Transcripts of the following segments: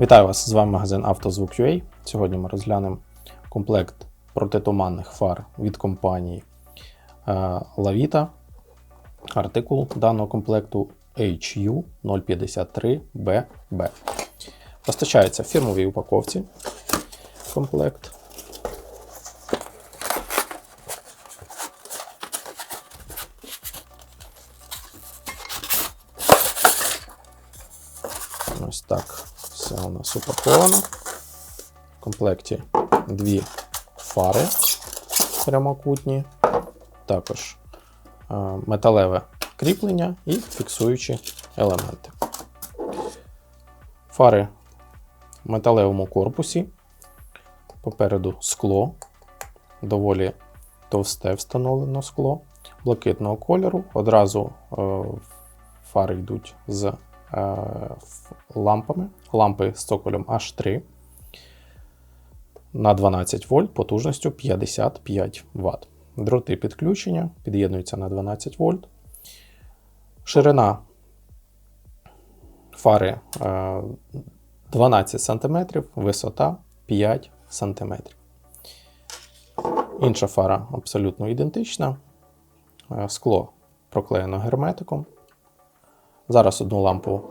Вітаю вас! З вами магазин «Автозвук.UA». Сьогодні ми розглянемо комплект протитуманних фар від компанії е, Lavita. Артикул даного комплекту HU053BB. Постачається в фірмовій упаковці комплект. Ось так все у нас упаковано. В комплекті дві фари прямокутні, також е, металеве кріплення і фіксуючі елементи. Фари в металевому корпусі. Попереду скло, доволі товсте встановлено скло блакитного кольору. Одразу е, фари йдуть з лампами. Лампи з цоколем H3 на 12 вольт потужністю 55 Вт. Дроти підключення під'єднуються на 12 вольт. Ширина фари е, 12 см, висота 5 см. Інша фара абсолютно ідентична. Е, Скло проклеєно герметиком. Зараз одну лампу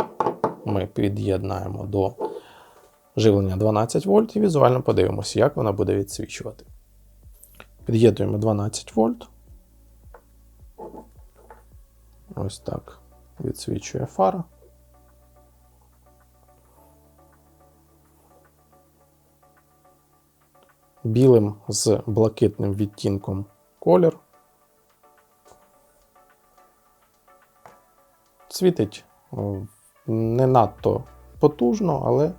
ми під'єднаємо до живлення 12 вольт і візуально подивимося, як вона буде відсвічувати. Під'єднуємо 12 вольт. Ось так відсвічує фара. Білим з блакитним відтінком колір. Світить не надто потужно, але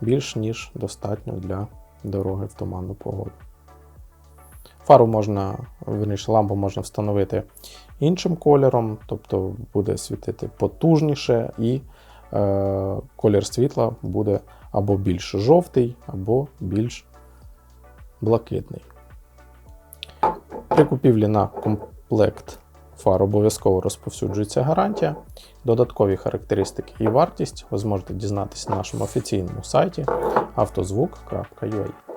більш ніж достатньо для дороги в туманну погоду. Фару можна, верніше, лампу можна встановити іншим кольором, тобто буде світити потужніше, і е, колір світла буде або більш жовтий, або більш блакитний. При купівлі на комплект фар обов'язково розповсюджується гарантія. Додаткові характеристики і вартість ви зможете дізнатися на нашому офіційному сайті автозвук.ua.